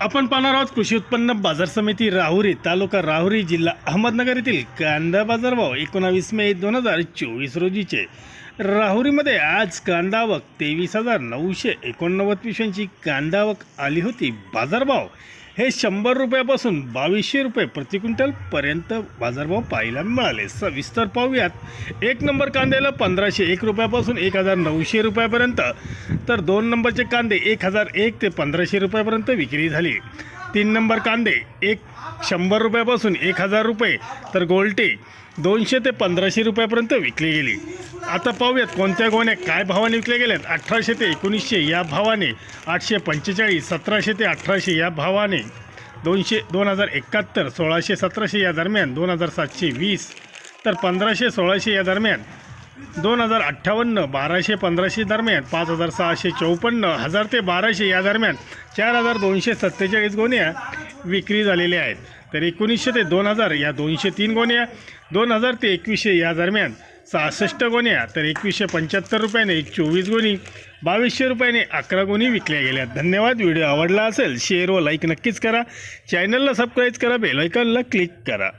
आपण पाहणार आहोत कृषी उत्पन्न बाजार समिती राहुरी तालुका राहुरी जिल्हा अहमदनगर येथील कांदा बाजारभाव एकोणावीस मे दोन हजार चोवीस रोजीचे. राहुरीमध्ये आज कांदा आवक तेवीस हजार नऊशे एकोणनव्वद पिशव्यांची कांदा आवक आली होती. बाजारभाव हे शंभर रुपयापासून बावीसशे रुपये प्रति क्विंटलपर्यंत बाजारभाव पाहायला मिळाले. सविस्तर पाहूयात. एक नंबर कांद्याला पंधराशे एक रुपयापासून एक हजार नऊशे रुपयापर्यंत तर दोन नंबरचे कांदे एक हजार एक ते पंधराशे रुपयापर्यंत विक्री झाली. तीन नंबर कांदे एक शंभर रुपयापासून एक हजार रुपये तर गोल्टे दोनशे ते पंधराशे रुपयापर्यंत विकली गेली. आता पाहूयात कोणत्या गोण्या काय भावाने विकल्या गेल्यात. अठराशे ते एकोणीसशे या भावाने आठशे पंचेचाळीस सतराशे ते अठराशे या भावाने दोनशे दोन हजार एकाहत्तर सोळाशे सतराशे या दरम्यान दोन हजार सातशे वीस तर पंधराशे सोळाशे या दरम्यान दोन हजार अठ्ठावन्न बाराशे पंधराशे दरम्यान पाच हजार सहाशे चौपन्न हजार ते बाराशे या दरम्यान चार हजार दोनशे सत्तेचाळीस गोण्या विक्री झालेल्या आहेत. तर एकोणीसशे ते दोन हजार या दोनशे तीन गोण्या दोन हजार ते एकवीसशे या दरम्यान सहासष्ट गोण्या तर एकवीसशे पंच्याहत्तर रुपयाने चोवीस गोणी बावीसशे रुपयाने अकरा गोणी विकल्या गेल्या. धन्यवाद. व्हिडिओ आवडला असेल शेअर व लाईक नक्कीच करा. चॅनलला सबस्क्राईब करा बेलायकनला क्लिक करा.